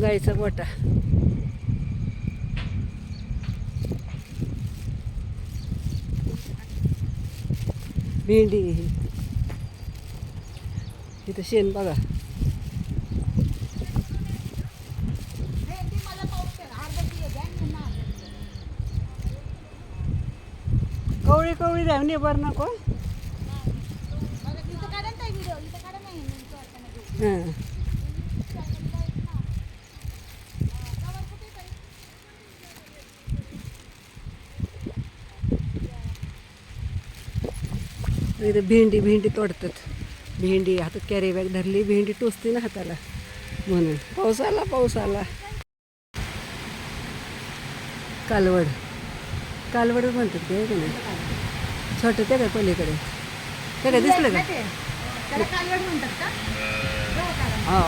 गाईचा गोटा भेंडी इथं शेण बघा. कवळी कवळी द्या निभार नको. हां. इथं भेंडी भेंडी तोडतात. भेंडी हातात कॅरी बॅग धरली भेंडी टोचते ना हाताला. म्हणून. पाऊस आला पाऊस आला कालवड. कालवड म्हणतात ते का नाही? छोटं ते काय पलीकडे? ते काय दिसलं का? हा.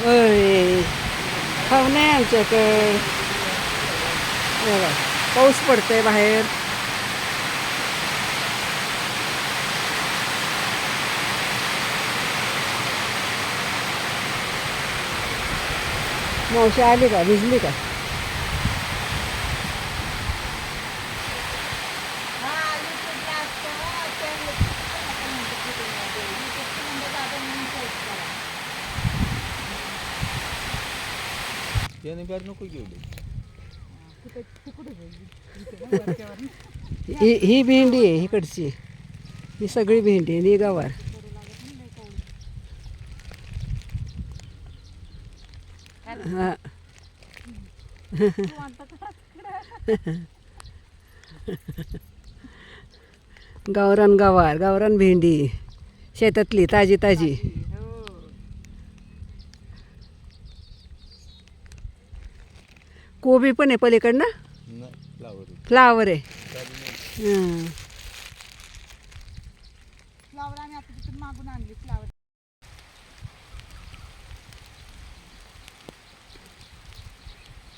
होय खाऊ नाही आमच्याकडे बघा पाऊस पडतोय बाहेर मावशी आली का भिजली का त्याने बाहेर नको घेऊ ही ही भेंडी आहे इकडची. ही सगळी भेंडी आहे ही गवार हा. गावरान गावार गावरान भेंडी. शेतातली ताजी ताजी. कोबी पण आहे पलीकडनं? फ्लावर फ्लावर आहे. हां. फ्लावर आम्ही आता तिथून मागून आणली फ्लावर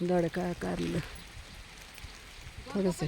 दोडका कारलं थोडंसं.